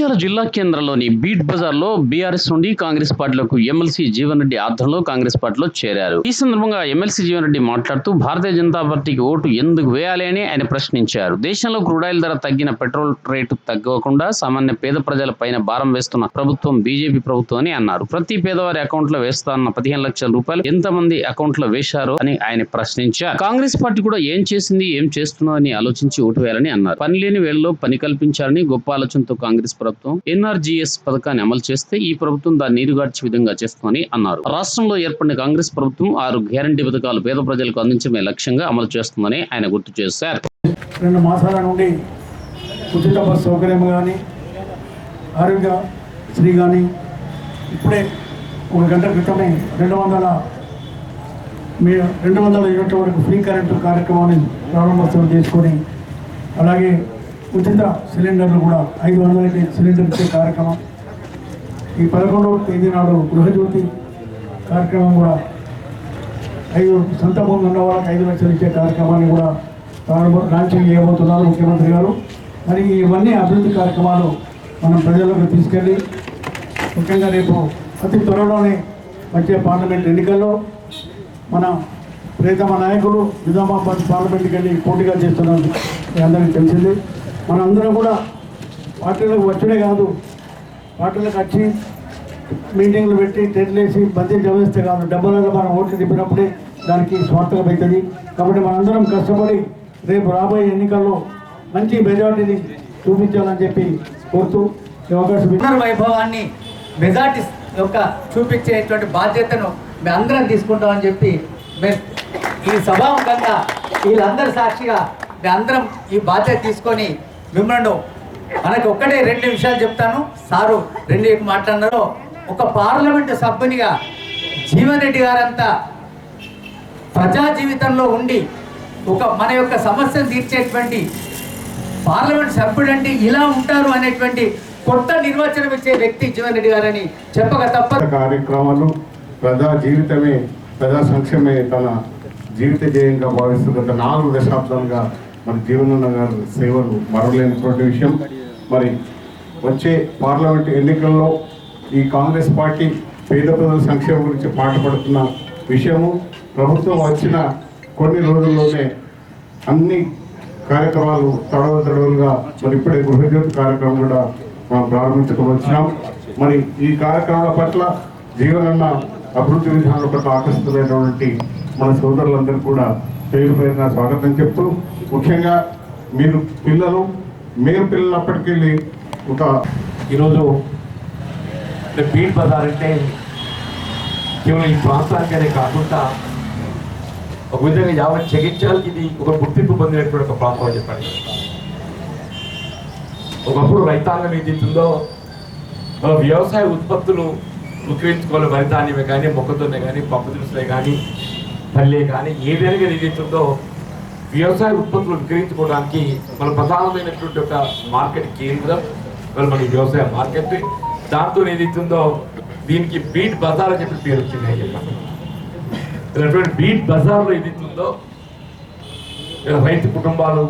జగిత్యాల జిల్లా కేంద్రంలోని బీట్ బజార్లో బీఆర్ఎస్ నుండి కాంగ్రెస్ పార్టీలకు ఎమ్మెల్సీ జీవన్ రెడ్డి ఆధ్వర్యంలో కాంగ్రెస్ పార్టీలో చేరారు. ఈ సందర్భంగా ఎమ్మెల్సీ జీవన్ రెడ్డి మాట్లాడుతూ భారతీయ జనతా పార్టీకి ఓటు ఎందుకు వేయాలి అని ఆయన ప్రశ్నించారు. దేశంలో క్రూడాయిల్ ధర తగ్గిన పెట్రోల్ రేటు తగ్గకుండా సామాన్య పేద ప్రజల పైన భారం వేస్తున్న ప్రభుత్వం బీజేపీ ప్రభుత్వం అని అన్నారు. ప్రతి పేదవారి అకౌంట్లో వేస్తానన్న పదిహేను లక్షల రూపాయలు ఎంతమంది అకౌంట్లో వేశారో అని ఆయన ప్రశ్నించారు. కాంగ్రెస్ పార్టీ కూడా ఏం చేసింది ఏం చేస్తుందో అని ఆలోచించి ఓటు వేయాలని అన్నారు. పని లేని వేళలో పని కల్పించాలని గొప్ప ఆలోచనతో కాంగ్రెస్ ప్రభుత్వం ఎన్ఆర్జీఎస్ పథకాన్ని అమలు చేస్తే ఈ ప్రభుత్వం దాన్ని నీరుగార్చే విధంగా చేస్తుందని అన్నారు. రాష్ట్రంలో ఏర్పడిన కాంగ్రెస్ ప్రభుత్వం ఆరు గ్యారంటీ పథకాలు పేద ప్రజలకు అందించడమే లక్ష్యంగా అమలు చేస్తుందని ఆయన గుర్తు చేశారు. రెండు మాసాల నుండి ఉచిత బస్ సౌకర్యం కానీ ఆరోగ్య శ్రీ కానీ ఇప్పుడే ఒక గంట క్రితమే రెండు వందల మీ రెండు వందల యూనిట్ల వరకు ఫ్రీ కరెంటు కార్యక్రమాన్ని ప్రారంభోత్సవం చేసుకొని అలాగే ఉచిత సిలిండర్లు కూడా ఐదు వందలకి సిలిండర్ ఇచ్చే కార్యక్రమం. ఈ పదకొండవ తేదీ నాడు గృహజ్యోతి కార్యక్రమం కూడా ఐదు సొంత భూమి ఉన్న వాళ్ళకి ఐదు లక్షలు ఇచ్చే కార్యక్రమాన్ని కూడా ప్రారంభ లాంచింగ్ చేయబోతున్నారు ముఖ్యమంత్రి గారు. మరి ఇవన్నీ అభివృద్ధి కార్యక్రమాలు మనం ప్రజలకు తీసుకెళ్ళి ముఖ్యంగా రేపు అతి త్వరలోనే వచ్చే పార్లమెంట్ ఎన్నికల్లో మన ప్రియతమ నాయకులు నిజామాబాద్ పార్లమెంట్కి వెళ్ళి పోటీగా చేస్తున్నారు అందరికీ తెలిసింది. మనందరం కూడా పార్టీలకు వచ్చడే కాదు. పార్టీలకు వచ్చి మీటింగ్లు పెట్టి టెంట్లు వేసి బందీ చదివిస్తే కాదు. డబ్బులలో మనం ఓట్లు తిప్పినప్పుడే దానికి స్వార్థకం అవుతుంది. కాబట్టి మనందరం కష్టపడి రేపు రాబోయే ఎన్నికల్లో మంచి మెజార్టీని చూపించాలని చెప్పి కోరుతూ ఈ అవకాశం వైభవాన్ని మెజార్టీ యొక్క చూపించేటువంటి బాధ్యతను మేము అందరం తీసుకుంటామని చెప్పి మేము ఈ సభాముఖంగా వీళ్ళందరి సాక్షిగా మేము అందరం ఈ బాధ్యత తీసుకొని మిమ్మల్ని మనకు ఒక్కటే రెండు విషయాలు చెప్తాను. సారు రెండు మాట్లాడినారో. ఒక పార్లమెంటు సభ్యునిగా జీవన్ రెడ్డి గారంతా ప్రజా జీవితంలో ఉండి ఒక మన యొక్క సమస్యను తీర్చేటువంటి పార్లమెంట్ సభ్యుడు అంటే ఇలా ఉంటారు అనేటువంటి కొత్త నిర్వచనం ఇచ్చే వ్యక్తి జీవన్ రెడ్డి గారని చెప్పక తప్ప కార్యక్రమాలు ప్రజా జీవితమే ప్రజా సంక్షేమే తన జీవిత జయంగా భావిస్తున్న నాలుగు దశాబ్దాలుగా మరి జీవనన్న గారి సేవలు మరవలేనటువంటి విషయం. మరి వచ్చే పార్లమెంట్ ఎన్నికల్లో ఈ కాంగ్రెస్ పార్టీ పేద ప్రజల సంక్షేమం గురించి పాటుపడుతున్న విషయము ప్రభుత్వం వచ్చిన కొన్ని రోజుల్లోనే అన్ని కార్యక్రమాలు తడవ తడవలుగా మరి ఇప్పుడే గృహజ్యోతి కార్యక్రమం కూడా మనం ప్రారంభించుకోవచ్చినాం మరి ఈ కార్యక్రమాల పట్ల జీవనన్న అభివృద్ధి విధానాల పట్ల ఆకర్షితులైనటువంటి మన సోదరులందరూ కూడా పేరు పేరున స్వాగతం చెప్తూ ముఖ్యంగా మీరు పిల్లలు మేము పిల్లలప్పటికెళ్ళి ఒక ఈరోజు అంటే బీట్ బజార్ అంటే కేవలం ఈ ప్రాంతానికనే కాకుండా ఒక విధంగా యావత్ జగిత్యాలకి ఇది ఒక గుర్తింపు పొందినటువంటి ఒక ప్రాంతం అని చెప్పండి. ఒకప్పుడు రైతాంగం ఏదైతుందో మన వ్యవసాయ ఉత్పత్తులు విక్రయించుకోవాలి వరి ధాన్యమే కానీ మొక్కతోనే కానీ పప్పు దినుసులే కానీ పల్లె కానీ ఏదైనా విధంగా ఏదైతుందో వ్యవసాయ ఉత్పత్తులు విక్రయించుకోవడానికి మన ప్రధానమైనటువంటి ఒక మార్కెట్ కేంద్రం మరి మన వ్యవసాయ మార్కెట్. దాంతో ఏదైతుందో దీనికి బీట్ బజార్ అని చెప్పి పేరు వచ్చింది చెప్పండి. ఇలాంటి బీట్ బజార్లో ఏదైతుందో రైతు కుటుంబాలు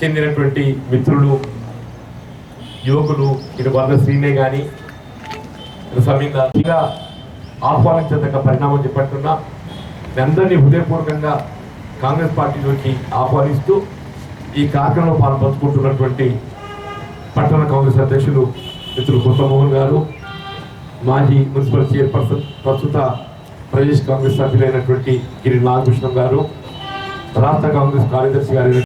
చెందినటువంటి మిత్రులు యువకులు ఇటు వర్గ శ్రీనే కానీ సమయంగా ఆహ్వానించదగ్గ పరిణామం చెప్పట్టున్నా మీ అందరినీ హృదయపూర్వకంగా కాంగ్రెస్ పార్టీలోకి ఆహ్వానిస్తూ ఈ కార్యక్రమంలో పాల్పంచుకుంటున్నటువంటి పట్టణ కాంగ్రెస్ అధ్యక్షులు మిత్రులు కృష్ణమోహన్ గారు మాజీ మున్సిపల్ చైర్పర్సన్ ప్రస్తుత ప్రదేశ్ కాంగ్రెస్ సభ్యులైనటువంటి గిరి నాగకృష్ణం గారు రాష్ట్ర కాంగ్రెస్ కార్యదర్శి గారు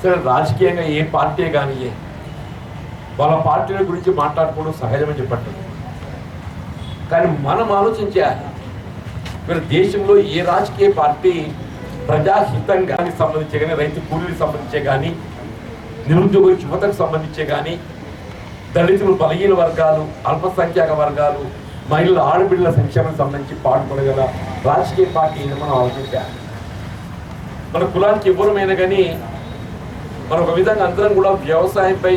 సరే రాజకీయంగా ఏ పార్టీ కానీ వాళ్ళ పార్టీల గురించి మాట్లాడుకోవడం సహజమని చెప్పట్లేదు. కానీ మనం ఆలోచించాలి మరి దేశంలో ఏ రాజకీయ పార్టీ ప్రజాహితంగానికి సంబంధించే కానీ రైతు కూలీలకు సంబంధించే కానీ నిరుద్యోగ యువతకు సంబంధించే కానీ దళితులు బలహీన వర్గాలు అల్పసంఖ్యాక వర్గాలు మహిళల ఆడబిడ్డల సంక్షేమం సంబంధించి పాటుపడగల రాజకీయ పార్టీ మనం ఆలోచించాలి. మన కులానికి ఎవరమైనా కానీ మనం ఒక విధంగా అందరం కూడా వ్యవసాయంపై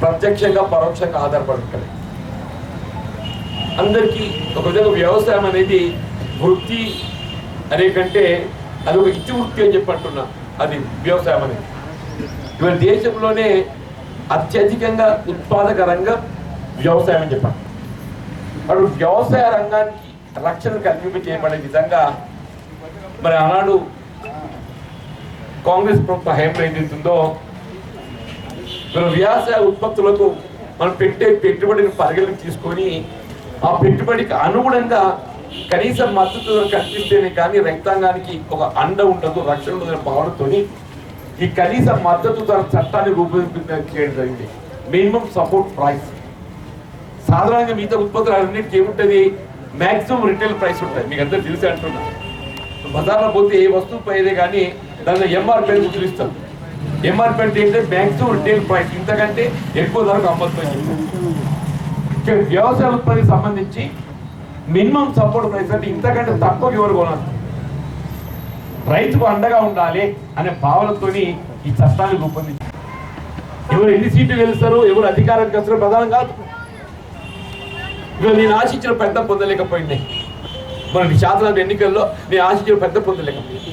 ప్రత్యక్షంగా పరోక్షంగా ఆధారపడుతుంది అందరికీ ఒక విధంగా వ్యవసాయం అనేది వృత్తి అనే కంటే అది ఒక ఇతి అని చెప్పంటున్నా అది వ్యవసాయం అనేది ఇవాళ దేశంలోనే అత్యధికంగా ఉత్పాదక రంగం వ్యవసాయం అని చెప్పండి అప్పుడు వ్యవసాయ రంగానికి రక్షణ కల్పింప చేయబడే విధంగా మరి ఆనాడు కాంగ్రెస్ ప్రభుత్వ హయాంలో ఏదైతుందో మరి వ్యవసాయ ఉత్పత్తులకు మనం పెట్టే పెట్టుబడిని పరిగణకు తీసుకొని ఆ పెట్టుబడికి అనుగుణంగా కనీసం మద్దతు ధర కల్పిస్తేనే కానీ రైతాంగానికి ఒక అండ ఉండదు రక్షణ ఉండదు భావనతో ఈ కనీస మద్దతు ధర చట్టాన్ని రూపొందించడం జరిగింది. మినిమం సపోర్ట్ ప్రైస్ సాధారణంగా మిగతా ఉత్పత్తులు అన్నింటికి ఏముంటుంది? మాక్సిమం రిటైల్ ప్రైస్ ఉంటుంది. మీకు అందరూ తెలిసి అంటున్నా. బజార్లో పోతే ఏ వస్తువు పోయేదే కానీ దానిలో ఎంఆర్పీ ముద్రిస్తాం గుర్తిస్తాం ఎంఆర్పీ అంటే ఏంటంటే మ్యాక్సిమం రిటైల్ ప్రైస్ ఇంతకంటే ఎక్కువ ధరకు అమ్మకం ఇక్కడ వ్యవసాయ ఉత్పత్తికి సంబంధించి మినిమం సపోర్ట్ ప్రైస్ అంటే ఇంతకంటే తక్కువ ఎవరు కొనాలి. రైతుకు అండగా ఉండాలి అనే భావనతోని ఈ చట్టాన్ని రూపొందించారు. ఎవరు ఎన్ని సీట్లు గెలుస్తారు ఎవరు అధికారానికి వస్తారు ప్రధానం కాదు. ఇవాళ నేను ఆశించిన పెద్ద పొందలేకపోయింది. మన శాసనసభ ఎన్నికల్లో నేను ఆశించిన పెద్ద పొందలేకపోయింది.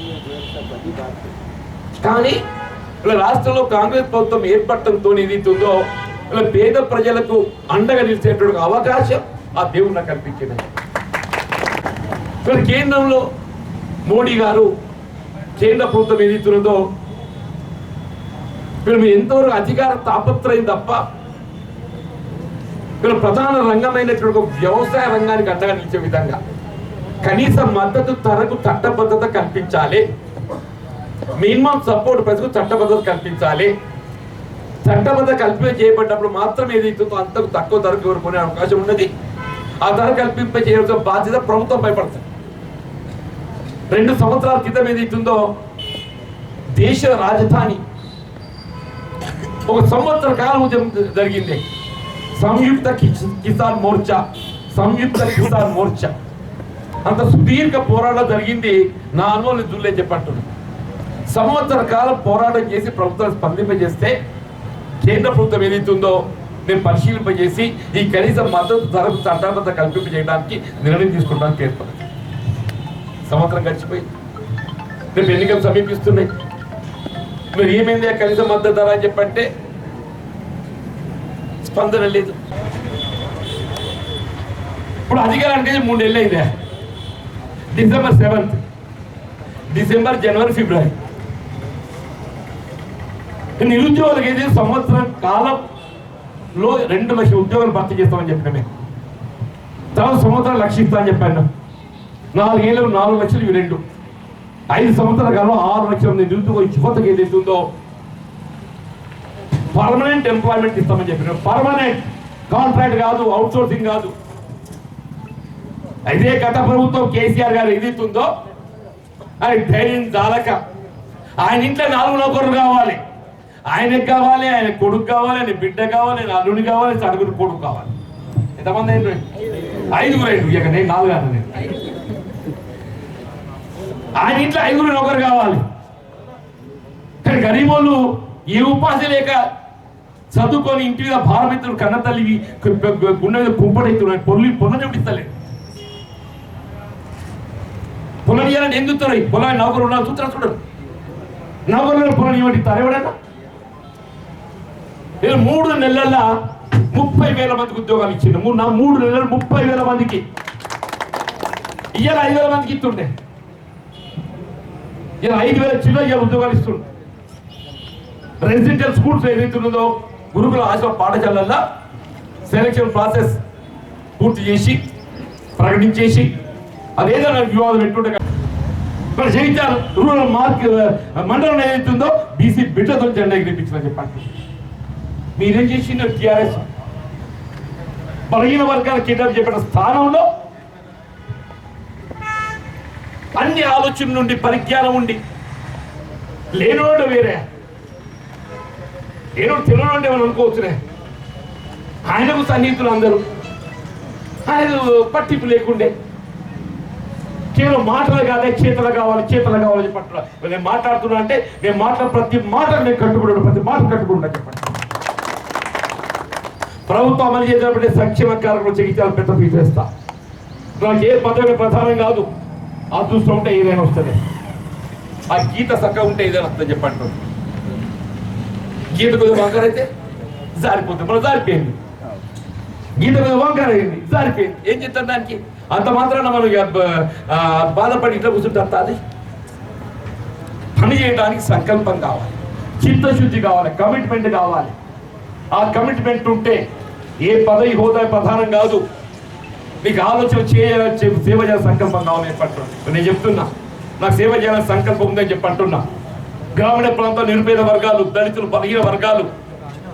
కానీ ఇలా రాష్ట్రంలో కాంగ్రెస్ ప్రభుత్వం ఏర్పడటంతో ఏదైతుందో ఇలా పేద ప్రజలకు అండగా నిలిచేటువంటి అవకాశం ఆ దేవుడు నాకు కల్పించింది. ఇక్కడ కేంద్రంలో మోడీ గారు కేంద్ర ప్రభుత్వం ఏదైతున్నదో వీళ్ళు ఎంతవరకు అధికార తాపత్రయం తప్ప వీళ్ళ ప్రధాన రంగమైనటువంటి ఒక వ్యవసాయ రంగానికి అండగా నిలిచే విధంగా కనీస మద్దతు ధరకు చట్టబద్ధత కల్పించాలి. మినిమం సపోర్ట్ ప్రజలకు చట్టబద్ధత కల్పించాలి. చట్టబద్ధ కల్పన చేయబడ్డప్పుడు మాత్రం ఏదైతుందో అంతకు తక్కువ ధరకు కోరుకునే అవకాశం ఉన్నది ఆ ధర కల్పింప చేయాల్సిన బాధ్యత ప్రభుత్వం భయపడుతుంది. రెండు సంవత్సరాల క్రితం ఏదైతుందో దేశ రాజధాని. ఒక సంవత్సర కాలం జరిగింది. సంయుక్త కిసాన్ మోర్చా. సంయుక్త కిసాన్ మోర్చా. అంత సుదీర్ఘ పోరాటం జరిగింది. నా అనుభవం దుల్లే చెప్పంటున్నాను సంవత్సర కాలం పోరాటం చేసి ప్రభుత్వం స్పందింపజేస్తే కేంద్ర ప్రభుత్వం ఏదైతుందో నేను పరిశీలింపజేసి ఈ కనీస మద్దతు ధరకు చట్టాబద్ధ కల్పింపజేయడానికి నిర్ణయం తీసుకోవడానికి ఏర్పడింది. సంవత్సరం గడిచిపోయి రేపు ఎన్నికలు సమీపిస్తున్నాయి. మీరు ఏమైంది ఆ కనీస మద్దతు ధర అని చెప్పంటే స్పందన లేదు. ఇప్పుడు అధికారానికి మూడు నెలలు అయిందా. డిసెంబర్ సెవెంత్ డిసెంబర్ జనవరి ఫిబ్రవరి. నిరుద్యోగులకు అయితే సంవత్సరం కాలంలో రెండు లక్షల ఉద్యోగాలు భర్తీ చేస్తామని చెప్పిన మేము. తర్వాత సంవత్సరం లక్ష ఇస్తా అని చెప్పాను. నాలుగేళ్ళు నాలుగు లక్షలు ఇవి రెండు. ఐదు సంవత్సరాల కాలం ఆరు లక్షల మంది నిరుద్యోగ యువతకు ఉందో పర్మనెంట్ ఎంప్లాయ్మెంట్ ఇస్తామని చెప్పిన పర్మనెంట్ కాంట్రాక్ట్ కాదు అవుట్ సోర్సింగ్ కాదు. అయితే గత ప్రభుత్వం కేసీఆర్ గారు ఏదైతుందో అది ధైర్యం చాలక ఆయన ఇంట్లో నాలుగు నౌకర్లు కావాలి. ఆయనకు కావాలి ఆయన కొడుకు కావాలి ఆయన బిడ్డ కావాలి ఆయన అల్లుడు కావాలి సడుగురు కొడుకు కావాలి. ఎంతమంది అయిన ఐదుగురు ఐదు ఇక నేను నాలుగు అన్న నేను. ఆయన ఇంట్లో ఐదుగురు ఒకరు కావాలి. కానీ గరీబోళ్ళు ఏ ఉపాధి లేక చదువుకొని ఇంటి మీద భారమిత్రుడు కన్న తల్లి గుండె మీద కుంపడైతున్నాడు పొల్లి పొన్న చూపిస్తలేదు పొలం ఇవ్వాలని ఎందుకు ఇస్తారు? పొలం నౌకరు ఉండాలి చూస్తున్నా చూడరు? నౌకరు పొలం ఇవ్వండి ఎవడన్నా నేను మూడు నెలల్లో ముప్పై వేల మందికి ఉద్యోగాలు ఇచ్చింది మూడు నా మూడు నెలలు ముప్పై వేల మందికి. ఇవాళ ఐదు వేల మందికి ఇస్తుండే. ఇలా ఐదు వేల చిన్న ఇవాళ ఉద్యోగాలు ఇస్తుండే. రెసిడెన్షియల్ స్కూల్స్ ఏదైతున్నదో గురుకుల ఆశ్రమ పాఠశాలల్లో సెలక్షన్ ప్రాసెస్ పూర్తి చేసి ప్రకటించేసి అదేదో వివాదం పెట్టుంటే ఇక్కడ జగిత్యాల రూరల్ మార్క్ మండలం ఏదైతుందో బీసీ బిడ్డతో జెండా ఎగిరిపించిన చెప్పండి మీరేం చేసిందో టీఆర్ఎస్? బలహీన వర్గాల కిడ్నాప్ చెప్పిన స్థానంలో అన్ని ఆలోచన నుండి పరిజ్ఞానం ఉండి. లేనోడు వేరే. లేనోడు తెలియనోడు ఏమని అనుకోవచ్చునే ఆయనకు సన్నిహితులు అందరూ. ఆయన పట్టింపు లేకుండే. కేవలం మాటలు కాదే చేతలు కావాలి చేతలు కావాలి చెప్పట్లా. నేను మాట్లాడుతున్నా అంటే నేను మాట్లాడే ప్రతి మాట నేను కట్టుబడి ప్రతి మాట కట్టుకుంటా చెప్పండి. ప్రభుత్వం అమలు చేసినప్పుడు సంక్షేమ కార్యక్రమం జగిత్యాలు పెద్ద తీసేస్తా నాకు ఏ పదవి ప్రధానం కాదు. అదృష్టం ఉంటే ఏదైనా వస్తుంది. ఆ గీత చక్కగా ఉంటే ఏదైనా వస్తుంది చెప్పండి. గీత కొద్దిగా వంకరైతే జారిపోతుంది. మనం జారిపోయింది. గీత కొద్దిగా వంకర అయింది జారిపోయింది. ఏం చెప్తారు దానికి? అంత మాత్రాన మనం బాధపడి ఇట్లా కూర్చుంటారు అది? పని చేయడానికి సంకల్పం కావాలి. చిత్తశుద్ధి కావాలి. కమిట్మెంట్ కావాలి. ఆ కమిట్మెంట్ ఉంటే ఏ పదవి హోదా ప్రధానం కాదు. మీకు ఆలోచన చేయ సేవ చేయాలని సంకల్పం కావాలని చెప్పంటున్నాను. నేను చెప్తున్నా నాకు సేవ చేయాలని సంకల్పం ఉందని చెప్పంటున్నా. గ్రామీణ ప్రాంతాల నిరుపేద వర్గాలు దళితులు బలహీన వర్గాలు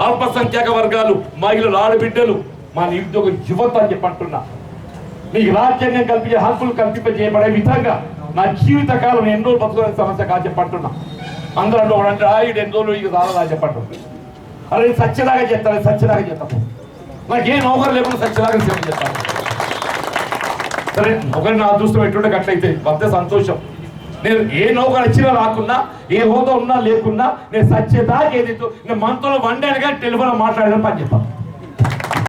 అల్పసంఖ్యాక వర్గాలు మహిళలు ఆడబిడ్డలు మా నిరుద్యోగ యువత అని చెప్పంటున్నా. మీకు రాజ్యాంగం కల్పించే హక్కులు కల్పింపజేయబడే విధంగా నా జీవిత కాలం ఎన్నో బతుకునే సమస్య కాదు చెప్పంటున్నా. అందరూ అంటే ఒకడు అంటే ఆయుడు ఎన్ని రోజులు ఇక రాదా చెప్పంటున్నా. అరే సత్యదాగా చెప్తాను సత్యదాగా చెప్తాను నాకు ఏ నౌకరు లేకుండా సత్యదాగా సేవ చేస్తాను సరే ఒకరిని నా అదృష్టం ఎట్టుండే అట్లయితే అంతే సంతోషం. నేను ఏ నౌకరు వచ్చినా రాకున్నా ఏ హోదా ఉన్నా లేకున్నా నేను సచ్చేదా ఏది నేను మనతో వండానుగా టెలిఫోన్ మాట్లాడాను పని చెప్పాను